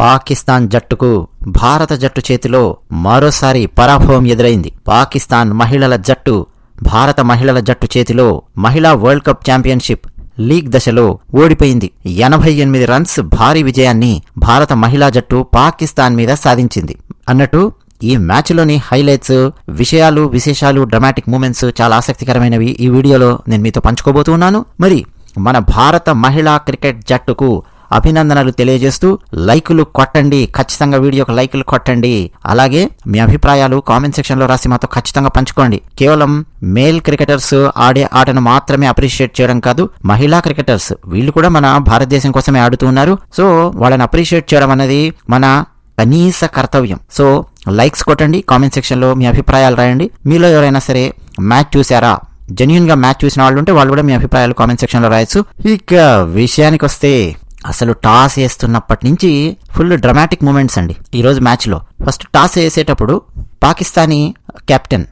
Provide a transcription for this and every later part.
పాకిస్తాన్ జట్టుకు భారత జట్టు చేతిలో మరోసారి పరాభవం ఎదురైంది. పాకిస్తాన్ మహిళల జట్టు భారత మహిళల జట్టు చేతిలో మహిళా వరల్డ్ కప్ ఛాంపియన్షిప్ లీగ్ దశలో ఓడిపోయింది. ఎనభై ఎనిమిది రన్స్ భారీ విజయాన్ని భారత మహిళా జట్టు పాకిస్తాన్ మీద సాధించింది. అన్నట్టు ఈ మ్యాచ్లోని హైలైట్స్ విషయాలు విశేషాలు డ్రమాటిక్ మూమెంట్స్ చాలా ఆసక్తికరమైనవి. ఈ వీడియోలో నేను మీతో పంచుకోబోతున్నాను. మరి మన భారత మహిళా క్రికెట్ జట్టుకు అభినందనలు తెలియజేస్తూ లైకులు కొట్టండి. ఖచ్చితంగా వీడియోకి లైకులు కొట్టండి. అలాగే మీ అభిప్రాయాలు కామెంట్ సెక్షన్లో రాసి మాతో ఖచ్చితంగా పంచుకోండి. కేవలం మేల్ క్రికెటర్స్ ఆడే ఆటను మాత్రమే అప్రిషియేట్ చేయడం కాదు మహిళా క్రికెటర్స్ వీళ్ళు కూడా మన భారతదేశం కోసమే ఆడుతూ ఉన్నారు. సో వాళ్ళని అప్రిషియేట్ చేయడం అనేది మన కనీస కర్తవ్యం. సో లైక్స్ కొట్టండి కామెంట్ సెక్షన్లో మీ అభిప్రాయాలు రాయండి. మీలో ఎవరైనా సరే మ్యాచ్ చూసారా జెన్యున్గా మ్యాచ్ చూసిన వాళ్ళు ఉంటే వాళ్ళు కూడా మీ అభిప్రాయాలు కామెంట్ సెక్షన్లో రాయొచ్చు. ఇక విషయానికి వస్తే అసలు టాస్ వేస్తున్నప్పటి నుంచి ఫుల్ డ్రమాటిక్ మూమెంట్స్ అండి ఈరోజు మ్యాచ్లో. ఫస్ట్ టాస్ వేసేటప్పుడు పాకిస్తానీ కెప్టెన్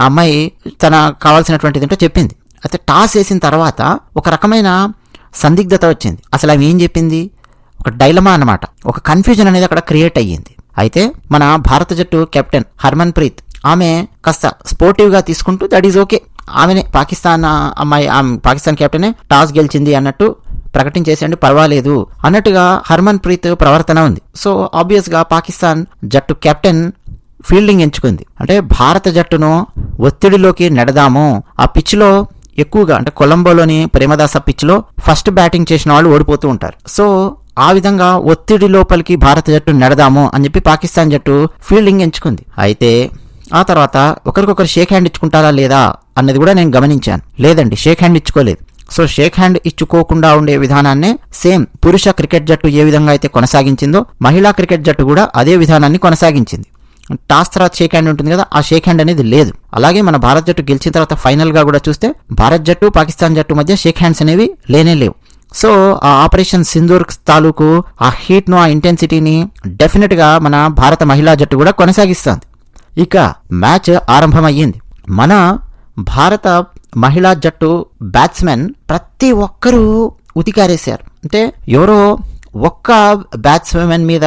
అమ్మాయి తన కావాల్సినటువంటిది ఏంటో చెప్పింది. అయితే టాస్ వేసిన తర్వాత ఒక రకమైన సందిగ్ధత వచ్చింది. అసలు ఆమె ఏం చెప్పింది? ఒక డైలమా అన్నమాట. ఒక కన్ఫ్యూజన్ అనేది అక్కడ క్రియేట్ అయ్యింది. అయితే మన భారత జట్టు కెప్టెన్ హర్మన్ ప్రీత్ ఆమె కాస్త స్పోర్టివ్గా తీసుకుంటూ దట్ ఈజ్ ఓకే. ఆమెనే పాకిస్తాన్ అమ్మాయి ఆమె పాకిస్తాన్ కెప్టెనే టాస్ గెలిచింది అన్నట్టు ప్రకటించేసేయండి పర్వాలేదు అన్నట్టుగా హర్మన్ ప్రీత్ ప్రవర్తన ఉంది. సో ఆబ్వియస్గా పాకిస్తాన్ జట్టు కెప్టెన్ ఫీల్డింగ్ ఎంచుకుంది. అంటే భారత జట్టును ఒత్తిడిలోకి నెడదాము. ఆ పిచ్లో ఎక్కువగా అంటే కొలంబోలోని ప్రేమదాస పిచ్లో ఫస్ట్ బ్యాటింగ్ చేసిన వాళ్ళు ఓడిపోతూ ఉంటారు. సో ఆ విధంగా ఒత్తిడి లోపలికి భారత జట్టు నెడదాము అని చెప్పి పాకిస్తాన్ జట్టు ఫీల్డింగ్ ఎంచుకుంది. అయితే ఆ తర్వాత ఒకరికొకరు షేక్ హ్యాండ్ ఇచ్చుకుంటారా లేదా అన్నది కూడా నేను గమనించాను. లేదండి షేక్ హ్యాండ్ ఇచ్చుకోలేదు. సో షేక్ హ్యాండ్ ఇచ్చుకోకుండా ఉండే విధానాన్నే సేమ్ పురుష క్రికెట్ జట్టు ఏ విధంగా అయితే కొనసాగించిందో మహిళా క్రికెట్ జట్టు కూడా అదే విధానాన్ని కొనసాగించింది. టాస్ తర్వాత షేక్ హ్యాండ్ ఉంటుంది కదా ఆ షేక్ హ్యాండ్ అనేది లేదు. అలాగే మన భారత్ జట్టు గెలిచిన తర్వాత ఫైనల్గా కూడా చూస్తే భారత్ జట్టు పాకిస్తాన్ జట్టు మధ్య షేక్ హ్యాండ్స్ అనేవి లేనే లేవు. సో ఆ ఆపరేషన్ సింధూర్ తాలూకు ఆ హీట్ను ఆ ఇంటెన్సిటీని డెఫినెట్గా మన భారత మహిళా జట్టు కూడా కొనసాగిస్తుంది. ఇక మ్యాచ్ ఆరంభమయ్యింది. మన భారత మహిళా జట్టు బ్యాట్స్మెన్ ప్రతి ఒక్కరూ ఉతికారేశారు. అంటే ఎవరో ఒక్క బ్యాట్స్మెన్ మీద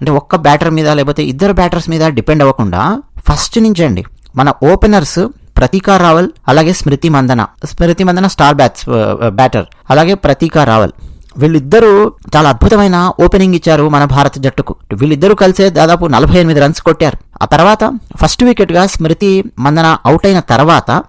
అంటే ఒక్క బ్యాటర్ మీద లేకపోతే ఇద్దరు బ్యాటర్స్ మీద డిపెండ్ అవ్వకుండా ఫస్ట్ నుంచి అండి మన ఓపెనర్స్ ప్రతీకా రావల్ అలాగే Smriti Mandhana. Smriti Mandhana star bats batter అలాగే ప్రతీకా రావల్. వీళ్ళిద్దరూ చాలా అద్భుతమైన ఓపెనింగ్ ఇచ్చారు మన భారత జట్టుకు. వీళ్ళిద్దరూ కలిసే దాదాపు నలభై ఎనిమిది రన్స్ కొట్టారు. ఆ తర్వాత ఫస్ట్ వికెట్గా స్మృతి మందన అవుట్ అయిన తర్వాత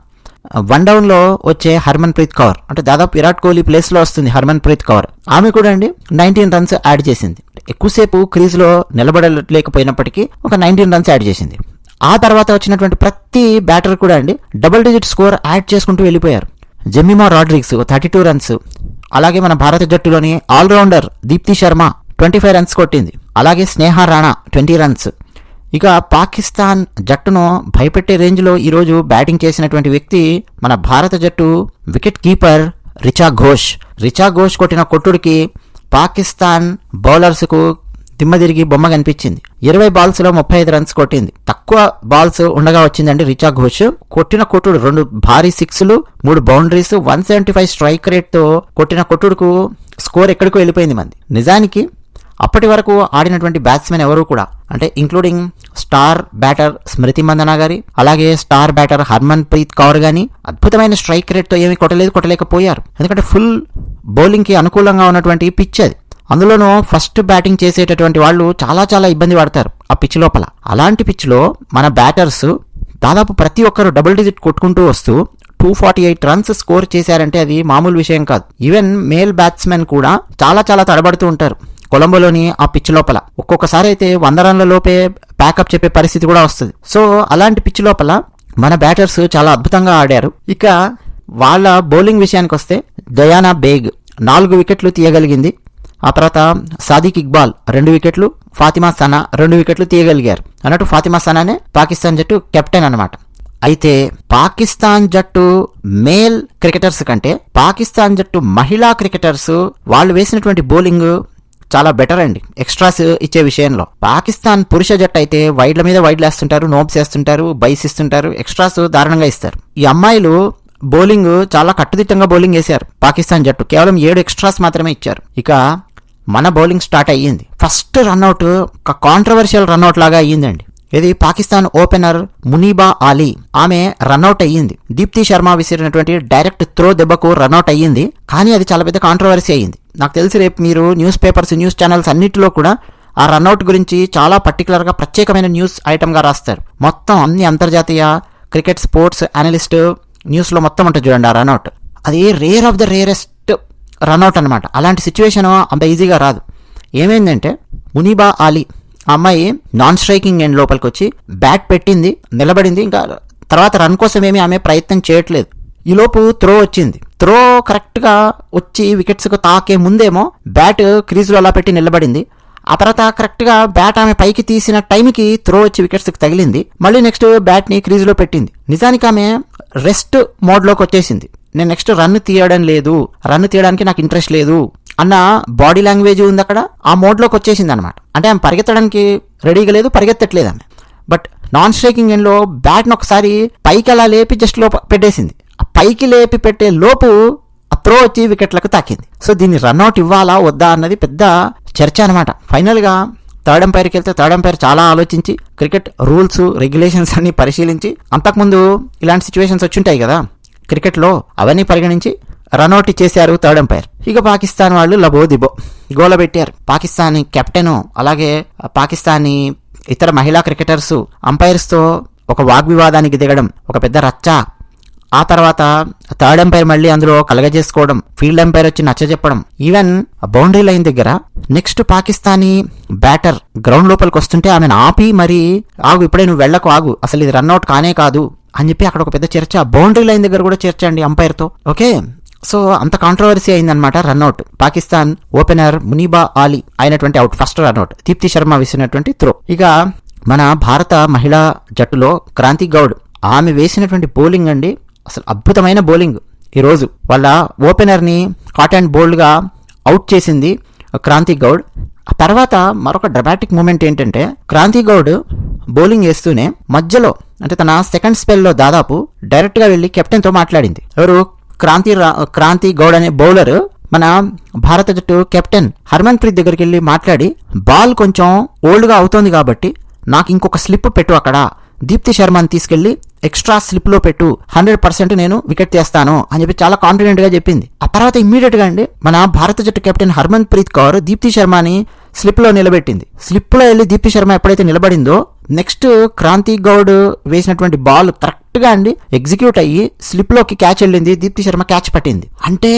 వన్ డౌన్లో వచ్చే హర్మన్ ప్రీత్ కౌర్. అంటే దాదాపు విరాట్ కోహ్లీ ప్లేస్లో వస్తుంది హర్మన్ ప్రీత్ కౌర్. ఆమె కూడా అండి నైన్టీన్ రన్స్ యాడ్ చేసింది. ఎక్కువసేపు క్రీజ్లో నిలబడలేకపోయినప్పటికీ ఒక నైన్టీన్ రన్స్ యాడ్ చేసింది. ఆ తర్వాత వచ్చినటువంటి ప్రతి బ్యాటర్ కూడా అండి డబుల్ డిజిట్ స్కోర్ యాడ్ చేసుకుంటూ వెళ్ళిపోయారు. Jemimah Rodrigues thirty two runs అలాగే మన భారత జట్టులోని allrounder Deepti Sharma twenty five runs కొట్టింది. అలాగే స్నేహ రాణా ట్వంటీ రన్స్ ఇక పాకిస్తాన్ జట్టును భయపెట్టే రేంజ్లో ఈరోజు బ్యాటింగ్ చేసినటువంటి వ్యక్తి మన భారత జట్టు వికెట్ కీపర్ రిచా ఘోష్. రిచా ఘోష్ కొట్టిన కొట్టుడికి పాకిస్తాన్ బౌలర్స్కు తిమ్మదిరిగి బొమ్మ కనిపించింది. ఇరవై బాల్స్లో ముప్పై ఐదు రన్స్ కొట్టింది. తక్కువ బాల్స్ ఉండగా వచ్చిందండి రిచా ఘోష్. కొట్టిన కొట్టుడు రెండు భారీ సిక్స్లు మూడు boundaries one seventy five strike రేట్తో కొట్టిన కొట్టుడుకు స్కోర్ ఎక్కడికో వెళ్ళిపోయింది మంది. నిజానికి అప్పటి వరకు ఆడినటువంటి బ్యాట్స్మెన్ ఎవరు కూడా అంటే including star batter Smriti Mandhana గారి అలాగే star batter Harmanpreet Kaur గాని అద్భుతమైన స్ట్రైక్ రేట్తో ఏమీ కొట్టలేదు కొట్టలేకపోయారు. ఎందుకంటే ఫుల్ బౌలింగ్కి అనుకూలంగా ఉన్నటువంటి పిచ్ అది. అందులోనూ ఫస్ట్ బ్యాటింగ్ చేసేటటువంటి వాళ్ళు చాలా చాలా ఇబ్బంది పడతారు ఆ పిచ్ లోపల. అలాంటి పిచ్లో మన బ్యాటర్స్ దాదాపు ప్రతి ఒక్కరు డబుల్ డిజిట్ కొట్టుకుంటూ వస్తూ two forty eight runs score చేశారంటే అది మామూలు విషయం కాదు. ఈవెన్ మేల్ బ్యాట్స్మెన్ కూడా చాలా చాలా తడబడుతూ ఉంటారు. కొలంబోలోని ఆ పిచ్ లోపల. ఒక్కొక్కసారి అయితే వంద రన్ల లోపే ప్యాకప్ చెప్పే పరిస్థితి కూడా వస్తుంది. సో అలాంటి పిచ్ లోపల మన బ్యాటర్స్ చాలా అద్భుతంగా ఆడారు. ఇక వాళ్ళ బౌలింగ్ విషయానికి వస్తే దయానా బేగ్ నాలుగు వికెట్లు తీయగలిగింది. ఆ తర్వాత సాదిక్ ఇక్బాల్ రెండు వికెట్లు ఫాతిమా సనా రెండు వికెట్లు తీయగలిగారు. అన్నట్టు ఫాతిమా సనానే పాకిస్తాన్ జట్టు కెప్టెన్ అనమాట అయితే పాకిస్తాన్ జట్టు మేల్ క్రికెటర్స్ కంటే పాకిస్తాన్ జట్టు మహిళా క్రికెటర్స్ వాళ్ళు వేసినటువంటి బౌలింగ్ చాలా బెటర్ అండి. ఎక్స్ట్రాస్ ఇచ్చే విషయంలో. పాకిస్తాన్ పురుష జట్టు అయితే వైడ్ల మీద వైడ్లు వేస్తుంటారు నోబ్స్ వేస్తుంటారు బైస్ ఇస్తుంటారు ఎక్స్ట్రాస్ దారుణంగా ఇస్తారు. ఈ అమ్మాయిలు బౌలింగ్ చాలా కట్టుదిట్టంగా బౌలింగ్ వేశారు పాకిస్తాన్ జట్టు. కేవలం ఏడు ఎక్స్ట్రాస్ మాత్రమే ఇచ్చారు. ఇక మన బౌలింగ్ స్టార్ట్ అయ్యింది. ఫస్ట్ రన్అట్ ఒక కాంట్రవర్షియల్ రన్అట్ లాగా అయ్యిందండి. ఇది పాకిస్తాన్ ఓపెనర్ మునీబా ఆలీ ఆమె రన్అట్ అయ్యింది. దీప్తి శర్మ విసిరినటువంటి డైరెక్ట్ త్రో దెబ్బకు రన్అట్ అయ్యింది. కానీ అది చాలా పెద్ద కాంట్రవర్సీ అయ్యింది. నాకు తెలిసి రేపు మీరు న్యూస్ పేపర్స్ న్యూస్ ఛానల్స్ అన్నిటిలో కూడా ఆ రన్అట్ గురించి చాలా పర్టికులర్గా ప్రత్యేకమైన న్యూస్ ఐటమ్గా రాస్తారు. మొత్తం అన్ని అంతర్జాతీయ క్రికెట్ స్పోర్ట్స్ అనలిస్ట్ న్యూస్లో మొత్తం ఉంటుంది చూడండి ఆ రన్అట్ అది rare of the rarest run out అనమాట అలాంటి సిచ్యువేషన్ అంత ఈజీగా రాదు. ఏమైందంటే మునీబా ఆలీ ఆ అమ్మాయి నాన్ స్ట్రైకింగ్ ఎండ్ లోపలికి వచ్చి బ్యాట్ పెట్టింది నిలబడింది ఇంకా తర్వాత రన్ కోసం ఏమీ ఆమె ప్రయత్నం చేయట్లేదు. ఈలోపు త్రో వచ్చింది. త్రో కరెక్ట్గా వచ్చి వికెట్స్కు తాకే ముందేమో బ్యాట్ క్రీజులో అలా పెట్టి నిలబడింది. ఆ తర్వాత కరెక్ట్గా బ్యాట్ ఆమె పైకి తీసిన టైంకి త్రో వచ్చి వికెట్స్కి తగిలింది. మళ్ళీ నెక్స్ట్ బ్యాట్ని క్రీజులో పెట్టింది. నిజానికి ఆమె రెస్ట్ మోడ్లోకి వచ్చేసింది. నేను నెక్స్ట్ రన్ తీయడం లేదు. రన్ తీయడానికి నాకు ఇంట్రెస్ట్ లేదు. అన్న బాడీ లాంగ్వేజ్ ఉంది అక్కడ ఆ మోడ్లోకి వచ్చేసింది అనమాట అంటే ఆమె పరిగెత్తడానికి రెడీగా లేదు పరిగెత్తట్లేదు ఆమె. బట్ నాన్ స్ట్రైకింగ్ ఎండ్లో బ్యాట్ని ఒకసారి పైకి అలా లేపి జస్ట్ లోప పెట్టేసింది. ఆ పైకి లేపి పెట్టే లోపు ఆ త్రో వచ్చి వికెట్లకు తాకింది. సో దీన్ని రన్అట్ ఇవ్వాలా వద్దా అన్నది పెద్ద చర్చ అనమాట ఫైనల్గా థర్డ్ ఎంపైర్కి వెళ్తే థర్డ్ ఎంపైర్ చాలా ఆలోచించి క్రికెట్ రూల్స్ రెగ్యులేషన్స్ అన్ని పరిశీలించి అంతకుముందు ఇలాంటి సిచ్యువేషన్స్ వచ్చుంటాయి కదా క్రికెట్లో అవన్నీ పరిగణించి రనౌట్ ఇచ్చేశారు థర్డ్ ఎంపైర్ ఇక పాకిస్తాన్ వాళ్ళు లబో దిబో గోల పెట్టారు. పాకిస్తాన్ కెప్టెన్ అలాగే పాకిస్తానీ ఇతర మహిళా క్రికెటర్స్ అంపైర్స్తో ఒక వాగ్వివాదానికి దిగడం ఒక పెద్ద రచ్చ. ఆ తర్వాత థర్డ్ ఎంపైర్ మళ్ళీ అందులో కలగజేసుకోవడం ఫీల్డ్ ఎంపైర్ వచ్చి నచ్చజెప్పడం ఈవెన్ బౌండరీ లైన్ దగ్గర నెక్స్ట్ పాకిస్తానీ బ్యాటర్ గ్రౌండ్ లోపలికి వస్తుంటే ఆమెను ఆపి మరి ఆగు ఇప్పుడే నువ్వు వెళ్ళకు ఆగు. అసలు ఇది రన్అట్ కానే కాదు అని చెప్పి అక్కడ ఒక పెద్ద చర్చ. బౌండరీ లైన్ దగ్గర కూడా చేర్చండి అంపైర్తో. ఓకే సో అంత కాంట్రవర్సీ అయిందనమాట run out Pakistan opener Muneeba Ali అయినటువంటి out first run out Deepti Sharma వేసినటువంటి త్రో ఇక మన భారత మహిళా జట్టులో క్రాంతి గౌడ్ ఆమె వేసినటువంటి బౌలింగ్ అండి అసలు అద్భుతమైన బౌలింగ్ ఈరోజు. వాళ్ళ ఓపెనర్ని కాట్ అండ్ బోల్డ్గా అవుట్ చేసింది క్రాంతి గౌడ్. ఆ తర్వాత మరొక డ్రమాటిక్ మూమెంట్ ఏంటంటే క్రాంతి గౌడ్ బౌలింగ్ వేస్తూనే మధ్యలో అంటే తన సెకండ్ స్పెల్లో దాదాపు డైరెక్ట్గా వెళ్ళి కెప్టెన్తో మాట్లాడింది. ఎవరు? క్రాంతి రా- క్రాంతి గౌడ్ అనే బౌలర్ మన భారత జట్టు కెప్టెన్ హర్మన్ ప్రీత్ దగ్గరికి వెళ్ళి మాట్లాడి బాల్ కొంచెం ఓల్డ్గా అవుతోంది కాబట్టి నాకు ఇంకొక స్లిప్ పెట్టు అక్కడ. దీప్తి శర్మని తీసుకెళ్ళి ఎక్స్ట్రా స్లిప్లో పెట్టు. హండ్రెడ్ పర్సెంట్ నేను వికెట్ తీస్తాను. అని చెప్పి చాలా కాన్ఫిడెంట్గా చెప్పింది. ఆ తర్వాత ఇమ్మీడియట్గా అండి మన భారత జట్టు కెప్టెన్ హర్మన్ ప్రీత్ కౌర్ దీప్తి శర్మని స్లిప్లో నిలబెట్టింది. స్లిప్లో వెళ్ళి దీప్తి శర్మ ఎప్పుడైతే నిలబడిందో నెక్స్ట్ క్రాంతి గౌడ్ వేసినటువంటి బాల్ కరెక్ట్గా అండి ఎగ్జిక్యూట్ అయ్యి స్లిప్లోకి క్యాచ్ వెళ్ళింది దీప్తి శర్మ క్యాచ్ పట్టింది. అంటే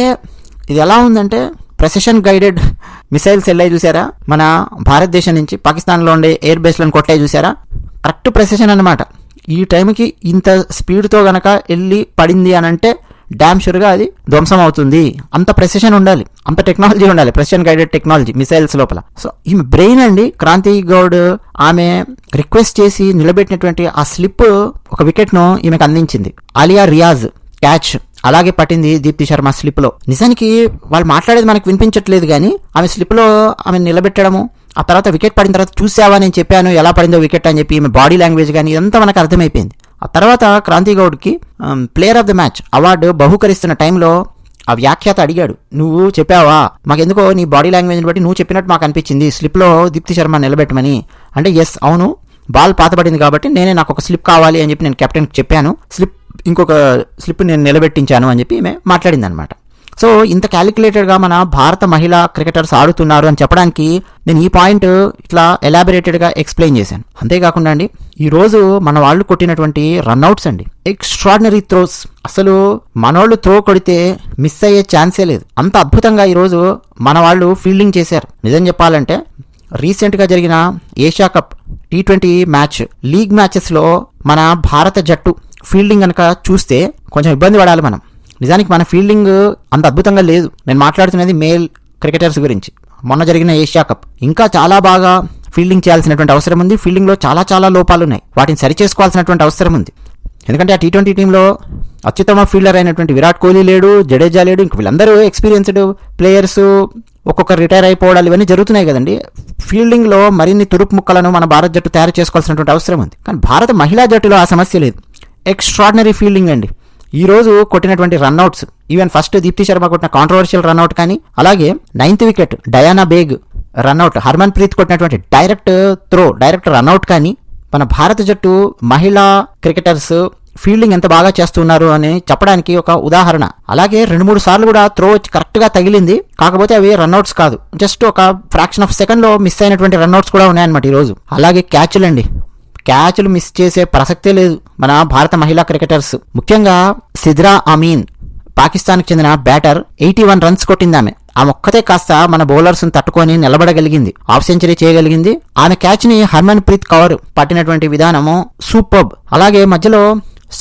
ఇది ఎలా ఉందంటే ప్రసెషన్ గైడెడ్ మిసైల్స్ వెళ్ళాయి చూసారా? మన భారతదేశం నుంచి పాకిస్తాన్లో ఉండే ఎయిర్ బేస్లను కొట్టాయి చూసారా? కరెక్ట్ ప్రెసెషన్ అనమాట ఈ టైంకి ఇంత స్పీడ్తో గనక వెళ్ళి పడింది అని అంటే డ్యామ్ షూర్గా అది ధ్వంసం అవుతుంది. అంత ప్రెసిషన్ ఉండాలి. అంత టెక్నాలజీ ఉండాలి. ప్రెసిషన్ గైడెడ్ టెక్నాలజీ మిసైల్స్ లోపల. సో ఈమె బ్రెయిన్ అండి క్రాంతి గౌడ్ ఆమె రిక్వెస్ట్ చేసి నిలబెట్టినటువంటి ఆ స్లిప్ ఒక వికెట్ను ఈమెకు అందించింది. ఆలియా రియాజ్ క్యాచ్ అలాగే పట్టింది దీప్తి శర్మ స్లిప్లో. నిజానికి వాళ్ళు మాట్లాడేది మనకు వినిపించట్లేదు కానీ ఆమె స్లిప్లో ఆమె నిలబెట్టడము ఆ తర్వాత వికెట్ పడిన తర్వాత చూసావా నేను చెప్పాను ఎలా పడిందో వికెట్ అని చెప్పి ఈమె బాడీ లాంగ్వేజ్ కానీ ఇదంతా మనకు అర్థమైపోయింది. ఆ తర్వాత Kranti గౌడ్కి player of the match award బహుకరిస్తున్న టైంలో ఆ వ్యాఖ్యాత అడిగాడు నువ్వు చెప్పావా? మాకెందుకో నీ బాడీ లాంగ్వేజ్ని బట్టి నువ్వు చెప్పినట్టు మాకు అనిపించింది స్లిప్లో దీప్తి శర్మ నిలబెట్టమని. అంటే ఎస్ అవును బాల్ పాతపడింది కాబట్టి నేనే నాకు ఒక స్లిప్ కావాలి అని చెప్పి నేను కెప్టెన్కి చెప్పాను స్లిప్ ఇంకొక స్లిప్ నేను నిలబెట్టించాను అని చెప్పి ఈమె మాట్లాడింది అనమాట సో ఇంత క్యాలిక్యులేటెడ్గా మన భారత మహిళా క్రికెటర్స్ ఆడుతున్నారు అని చెప్పడానికి నేను ఈ పాయింట్ ఇట్లా ఎలాబరేటెడ్గా ఎక్స్ప్లెయిన్ చేశాను. అంతేకాకుండా అండి ఈరోజు మన వాళ్ళు కొట్టినటువంటి రన్అట్స్ అండి. ఎక్స్ట్రాడినరీ త్రోస్ అసలు మనోళ్ళు త్రో కొడితే మిస్ అయ్యే ఛాన్సే లేదు. అంత అద్భుతంగా ఈరోజు మన వాళ్ళు ఫీల్డింగ్ చేశారు. నిజం చెప్పాలంటే రీసెంట్గా జరిగిన Asia cup T twenty match league మ్యాచెస్లో మన భారత జట్టు ఫీల్డింగ్ కనుక చూస్తే కొంచెం ఇబ్బంది పడాలి మనం. నిజానికి మన ఫీల్డింగ్ అంత అద్భుతంగా లేదు. నేను మాట్లాడుతున్నది మేల్ క్రికెటర్స్ గురించి. మొన్న జరిగిన ఏషియా కప్. ఇంకా చాలా బాగా ఫీల్డింగ్ చేయాల్సినటువంటి అవసరం ఉంది. ఫీల్డింగ్లో చాలా చాలా లోపాలు ఉన్నాయి వాటిని సరిచేసుకోవాల్సినటువంటి అవసరం ఉంది. ఎందుకంటే ఆ టీ ట్వంటీ టీంలో అత్యుత్తమ ఫీల్డర్ అయినటువంటి విరాట్ కోహ్లీ లేడు జడేజా లేడు ఇంక వీళ్ళందరూ ఎక్స్పీరియన్స్డ్ ప్లేయర్స్ ఒక్కొక్క రిటైర్ అయిపోవడాలు ఇవన్నీ జరుగుతున్నాయి కదండి. ఫీల్డింగ్లో మరిన్ని తురుపు ముక్కలను మన భారత జట్టు తయారు చేసుకోవాల్సినటువంటి అవసరం ఉంది. కానీ భారత మహిళా జట్టులో ఆ సమస్య లేదు. ఎక్స్ట్రాడినరీ ఫీల్డింగ్ అండి. ఈరోజు కొట్టినటువంటి run outs even first Deepti Sharma కొట్టిన కాంట్రవర్షియల్ రన్అట్ కానీ అలాగే ninth wicket Diana Baig run out Harmanpreet కొట్టినటువంటి డైరెక్ట్ త్రో డైరెక్ట్ రన్అట్ కానీ మన భారత జట్టు మహిళా క్రికెటర్స్ ఫీల్డింగ్ ఎంత బాగా చేస్తున్నారు అని చెప్పడానికి ఒక ఉదాహరణ. అలాగే రెండు మూడు సార్లు కూడా త్రో వచ్చి కరెక్ట్గా తగిలింది. కాకపోతే అవి రన్అట్స్ కాదు. జస్ట్ ఒక ఫ్రాక్షన్ ఆఫ్ సెకండ్లో మిస్ అయినటువంటి రన్అట్స్ కూడా ఉన్నాయన్నమాట ఈ రోజు. అలాగే క్యాచ్లు అండి క్యాచ్లు మిస్ చేసే ప్రసక్తే లేదు మన భారత మహిళా క్రికెటర్స్. ముఖ్యంగా సిద్రా అమీన్ పాకిస్తాన్కి చెందిన బ్యాటర్ ఎయిటీ వన్ రన్స్ కొట్టింది ఆమె ఆమె ఒక్కతే కాస్త మన బౌలర్స్ను తట్టుకొని నిలబడగలిగింది. హాఫ్ సెంచరీ చేయగలిగింది. ఆమె క్యాచ్ని హర్మన్ ప్రీత్ కౌర్ పట్టినటువంటి విధానము సూపర్బ్ అలాగే మధ్యలో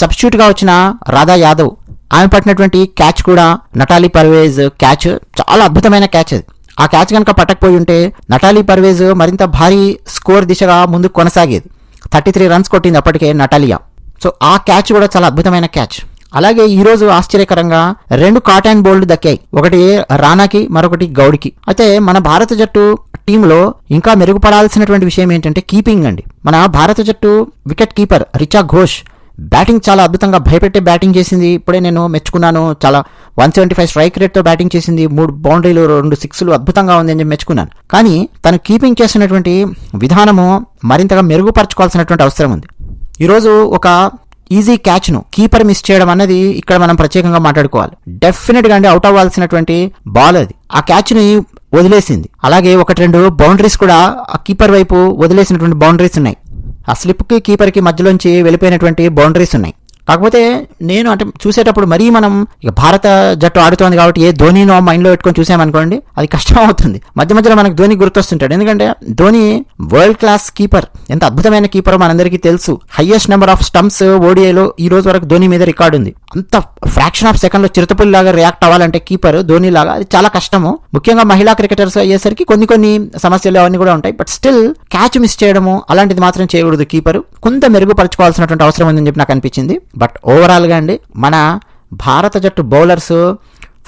సబ్స్టిట్యూట్గా వచ్చిన రాధా యాదవ్ ఆమె పట్టినటువంటి క్యాచ్ కూడా నటాలి పర్వేజ్ క్యాచ్. చాలా అద్భుతమైన క్యాచ్ అది. ఆ క్యాచ్ కనుక పట్టకపోయి ఉంటే నటాలి పర్వేజ్ మరింత భారీ స్కోర్ దిశగా ముందుకు కొనసాగేది. థర్టీ త్రీ రన్స్ కొట్టింది అప్పటికే నటాలియా. సో ఆ క్యాచ్ కూడా చాలా అద్భుతమైన క్యాచ్. అలాగే ఈ రోజు ఆశ్చర్యకరంగా రెండు కాటాన్ బోల్డ్ దక్కాయి. ఒకటి రానాకి మరొకటి గౌడ్కి. అయితే మన భారత జట్టు టీంలో ఇంకా మెరుగుపడాల్సినటువంటి విషయం ఏంటంటే కీపింగ్ అండి. మన భారత జట్టు wicket keeper Richa Ghosh batting చాలా అద్భుతంగా భయపెట్టే బ్యాటింగ్ చేసింది. ఇప్పుడే నేను మెచ్చుకున్నాను. చాలా వన్ సెవెంటీ ఫైవ్ స్ట్రైక్ రేట్తో బ్యాటింగ్ చేసింది. మూడు బౌండరీలు రెండు సిక్స్లు అద్భుతంగా ఉంది అని చెప్పి మెచ్చుకున్నాను. కానీ తను కీపింగ్ చేసినటువంటి విధానము మరింతగా మెరుగుపరచుకోవాల్సినటువంటి అవసరం ఉంది. ఈరోజు ఒక ఈజీ క్యాచ్ను కీపర్ మిస్ చేయడం అన్నది ఇక్కడ మనం ప్రత్యేకంగా మాట్లాడుకోవాలి. డెఫినెట్గా అంటే అవుట్ అవ్వాల్సినటువంటి బాల్ అది. ఆ క్యాచ్ని వదిలేసింది. అలాగే ఒకటి రెండు బౌండరీస్ కూడా ఆ కీపర్ వైపు వదిలేసినటువంటి బౌండరీస్ ఉన్నాయి. ఆ స్లిప్కి కీపర్కి మధ్యలోంచి వెళ్ళిపోయినటువంటి బౌండరీస్ ఉన్నాయి. కాకపోతే నేను అంటే చూసేటప్పుడు మరీ మనం ఇక భారత జట్టు ఆడుతోంది కాబట్టి ఏ ధోనినో మైండ్లో పెట్టుకొని చూసామనుకోండి అది కష్టం అవుతుంది. మధ్య మధ్యలో మనకు ధోని గుర్తొస్తుంటాడు. ఎందుకంటే ధోని వరల్డ్ క్లాస్ కీపర్ ఎంత అద్భుతమైన కీపర్ మనందరికీ తెలుసు. హైయెస్ట్ నెంబర్ ఆఫ్ స్టంప్స్ ఓడిఐలో ఈ రోజు వరకు ధోని మీద రికార్డు ఉంది. అంత ఫ్రాక్షన్ ఆఫ్ సెకండ్లో చిరుతపుల్లి లాగా రియాక్ట్ అవ్వాలంటే కీపర్ ధోని లాగా అది చాలా కష్టము. ముఖ్యంగా మహిళా క్రికెటర్స్ అయ్యేసరికి కొన్ని కొన్ని సమస్యలు అవన్నీ కూడా ఉంటాయి. బట్ స్టిల్ క్యాచ్ మిస్ చేయడము అలాంటిది మాత్రం చేయకూడదు కీపర్ కొంత మెరుగుపరచుకోవాల్సినటువంటి అవసరం ఉందని చెప్పి నాకు అనిపించింది. బట్ ఓవరాల్గా అండి మన భారత జట్టు బౌలర్స్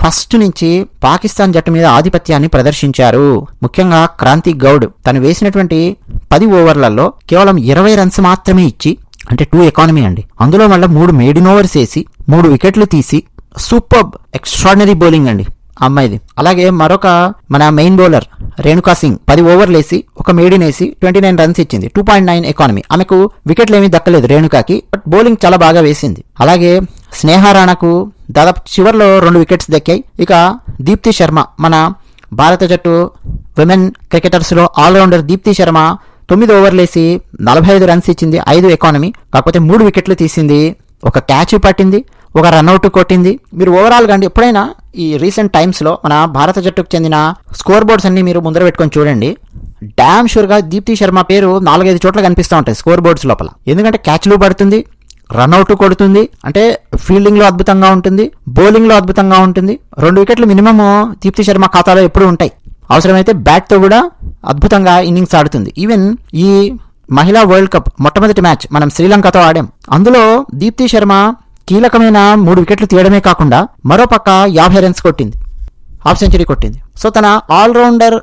ఫస్ట్ నుంచి పాకిస్తాన్ జట్టు మీద ఆధిపత్యాన్ని ప్రదర్శించారు. ముఖ్యంగా క్రాంతి గౌడ్ తను వేసినటువంటి పది ఓవర్లలో కేవలం ఇరవై రన్స్ మాత్రమే ఇచ్చి అంటే టూ ఎకానమీ అండి. అందులో మళ్ళీ మూడు మేడిన్ ఓవర్స్ వేసి మూడు వికెట్లు తీసి సూపర్ ఎక్స్ట్రాడినరీ బౌలింగ్ అండి. అమ్మాయిది. అలాగే మరొక మన మెయిన్ బౌలర్ రేణుకా సింగ్ పది ఓవర్లు వేసి ఒక మేడినేసి ట్వంటీ నైన్ రన్స్ ఇచ్చింది. టూ పాయింట్ నైన్ ఎకానమీ ఆమెకు వికెట్లు ఏమీ దక్కలేదు రేణుకాకి బట్ బౌలింగ్ చాలా బాగా వేసింది. అలాగే స్నేహ రాణాకు దాదాపు చివర్లో రెండు వికెట్స్ దక్కాయి. ఇక దీప్తి శర్మ మన భారత జట్టు విమెన్ క్రికెటర్స్లో ఆల్రౌండర్ దీప్తి శర్మ తొమ్మిది ఓవర్లేసి నలభై ఐదు రన్స్ ఇచ్చింది ఐదు ఎకానమీ కాకపోతే మూడు వికెట్లు తీసింది. ఒక క్యాచ్ పట్టింది ఒక రన్అట్ కొట్టింది. మీరు ఓవరాల్గా అండి ఎప్పుడైనా ఈ రీసెంట్ టైమ్స్లో మన భారత జట్టుకు చెందిన స్కోర్ బోర్డ్స్ అన్ని మీరు ముందర పెట్టుకొని చూడండి. డ్యామ్ షూర్గా దీప్తి శర్మ పేరు నాలుగైదు చోట్ల కనిపిస్తూ ఉంటాయి స్కోర్ బోర్డ్స్ లోపల. ఎందుకంటే క్యాచ్లు పడుతుంది రన్అట్ కొడుతుంది అంటే ఫీల్డింగ్లో అద్భుతంగా ఉంటుంది బౌలింగ్లో అద్భుతంగా ఉంటుంది. రెండు వికెట్లు మినిమమ్ దీప్తి శర్మ ఖాతాలో ఎప్పుడూ ఉంటాయి. అవసరమైతే బ్యాట్తో కూడా అద్భుతంగా ఇన్నింగ్స్ ఆడుతుంది. ఈవెన్ ఈ మహిళా వరల్డ్ కప్ మొట్టమొదటి మ్యాచ్ మనం శ్రీలంకతో ఆడాం. అందులో దీప్తి శర్మ కీలకమైన మూడు వికెట్లు తీయడమే కాకుండా మరోపక్క యాభై రన్స్ కొట్టింది. హాఫ్ సెంచరీ కొట్టింది. సో తన ఆల్రౌండర్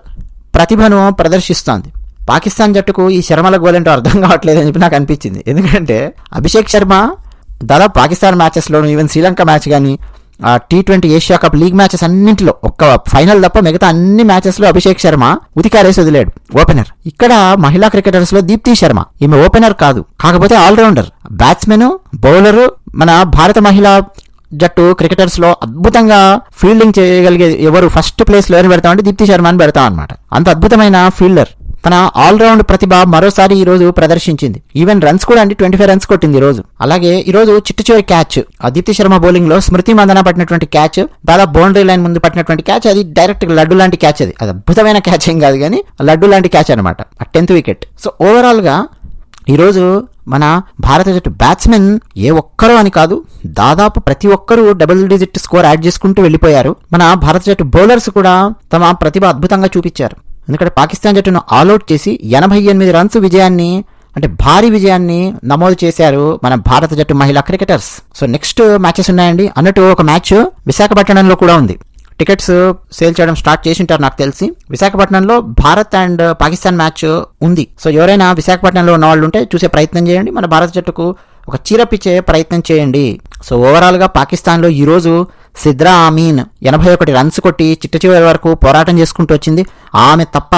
ప్రతిభను ప్రదర్శిస్తోంది. పాకిస్తాన్ జట్టుకు ఈ శర్మల గోల్ అర్థం కావట్లేదు అని చెప్పి నాకు అనిపించింది. ఎందుకంటే అభిషేక్ శర్మ దాదాపు పాకిస్తాన్ మ్యాచెస్లోను ఈవెన్ శ్రీలంక మ్యాచ్ కానీ T twenty Asia cup league matches అన్నింటిలో ఒక్క ఫైనల్ తప్ప మిగతా అన్ని మ్యాచెస్లో అభిషేక్ శర్మ ఉతికారేసి వదిలేడు. ఓపెనర్ ఇక్కడ మహిళా క్రికెటర్స్లో దీప్తి శర్మ. ఈమె ఓపెనర్ కాదు. కాకపోతే ఆల్రౌండర్ బ్యాట్స్మెన్ బౌలర్ మన భారత మహిళా జట్టు క్రికెటర్స్లో అద్భుతంగా ఫీల్డింగ్ చేయగలిగే ఎవరు ఫస్ట్ ప్లేస్లో ఎవరు పెడతామంటే దీప్తి శర్మ అని పెడతాం అనమాట అంత అద్భుతమైన ఫీల్డర్ తన ఆల్రౌండ్ ప్రతిభ మరోసారి ఈ రోజు ప్రదర్శించింది. ఈవెన్ రన్స్ కూడా అండి ట్వంటీ ఫైవ్ రన్స్ కొట్టింది ఈ రోజు. అలాగే ఈ రోజు చిట్టు చివరి క్యాచ్. దీప్తి శర్మ బౌలింగ్లో స్మృతి మందన పట్టినటువంటి క్యాచ్ దాదాపు బౌండరీ లైన్ ముందు పట్టినటువంటి క్యాచ్ అది డైరెక్ట్ లడ్డు లాంటి క్యాచ్ అది. అది అద్భుతమైన క్యాచ్ ఏం కాదు కానీ లడ్డు లాంటి క్యాచ్ అనమాట టెన్త్ వికెట్. సో ఓవరాల్గా ఈరోజు మన భారత జట్టు బ్యాట్స్మెన్ ఏ ఒక్కరూ అని కాదు దాదాపు ప్రతి ఒక్కరూ డబుల్ డిజిట్ స్కోర్ యాడ్ చేసుకుంటూ వెళ్ళిపోయారు. మన భారత జట్టు బౌలర్స్ కూడా తమ ప్రతిభ అద్భుతంగా చూపించారు. ఎందుకంటే పాకిస్తాన్ జట్టును ఆల్అౌట్ చేసి ఎనభై ఎనిమిది రన్స్ విజయాన్ని అంటే భారీ విజయాన్ని నమోదు చేశారు మన భారత జట్టు మహిళా క్రికెటర్స్. సో నెక్స్ట్ మ్యాచెస్ ఉన్నాయండి. అన్నట్టు ఒక మ్యాచ్ విశాఖపట్నంలో కూడా ఉంది. టికెట్స్ సేల్ చేయడం స్టార్ట్ చేసి ఉంటారు నాకు తెలిసి. విశాఖపట్నంలో భారత్ అండ్ పాకిస్తాన్ మ్యాచ్ ఉంది. సో ఎవరైనా విశాఖపట్నంలో ఉన్న వాళ్ళు ఉంటే చూసే ప్రయత్నం చేయండి. మన భారత జట్టుకు ఒక చీరపిచ్చే ప్రయత్నం చేయండి. సో ఓవరాల్గా పాకిస్తాన్లో ఈరోజు సిద్రా ఆమీన్ ఎనభై ఒకటి రన్స్ కొట్టి చిట్ట చివరి వరకు పోరాటం చేసుకుంటూ వచ్చింది. ఆమె తప్ప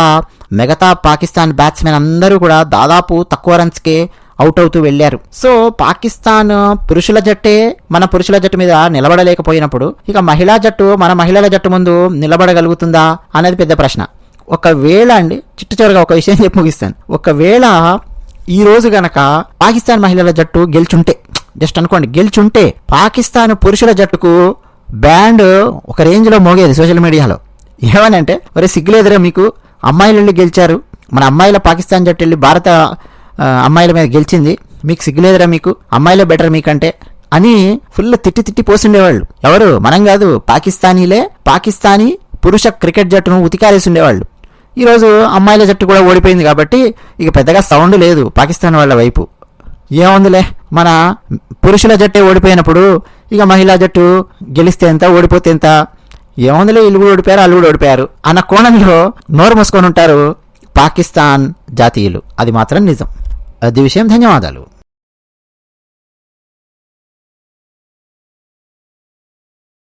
మిగతా పాకిస్తాన్ బ్యాట్స్మెన్ అందరూ కూడా దాదాపు తక్కువ రన్స్కే అవుట్ అవుతూ వెళ్ళారు. సో పాకిస్తాన్ పురుషుల జట్టే మన పురుషుల జట్టు మీద నిలబడలేకపోయినప్పుడు ఇక మహిళా జట్టు మన మహిళల జట్టు ముందు నిలబడగలుగుతుందా అనేది పెద్ద ప్రశ్న. ఒకవేళ అండి చిట్ట చివరిగా ఒక విషయం చెప్పి ముగిస్తాను. ఒకవేళ ఈ రోజు గనక పాకిస్తాన్ మహిళల జట్టు గెలుచుంటే జస్ట్ అనుకోండి గెలుచుంటే పాకిస్తాన్ పురుషుల జట్టుకు బ్యాండ్ ఒక రేంజ్లో మోగేది సోషల్ మీడియాలో. ఏమనంటే ఒరే సిగ్గులేదురా మీకు అమ్మాయిలు వెళ్ళి గెలిచారు. మన అమ్మాయిల పాకిస్తాన్ జట్టు వెళ్ళి భారత అమ్మాయిల మీద గెలిచింది. మీకు సిగ్గులేదురా మీకు అమ్మాయిలే బెటర్ మీకంటే అని ఫుల్ తిట్టి తిట్టి పోసిండేవాళ్ళు. ఎవరు? మనం కాదు పాకిస్తానీలే పాకిస్తానీ పురుష క్రికెట్ జట్టును ఉతికారేసి ఉండేవాళ్ళు ఈరోజు అమ్మాయిల జట్టు కూడా ఓడిపోయింది కాబట్టి ఇక పెద్దగా సౌండ్ లేదు పాకిస్తాన్ వాళ్ళ వైపు. ఏముందిలే మన పురుషుల జట్టే ఓడిపోయినప్పుడు ఇక మహిళా జట్టు గెలిస్తే ఎంత ఓడిపోతే ఎంత? ఏముందిలే వీళ్ళు కూడా ఓడిపోయారు వాళ్ళు కూడా ఓడిపోయారు అన్న కోణంలో నోరు మూసుకొని ఉంటారు పాకిస్తాన్ జాతీయులు. అది మాత్రం నిజం. అది విషయం ధన్యవాదాలు.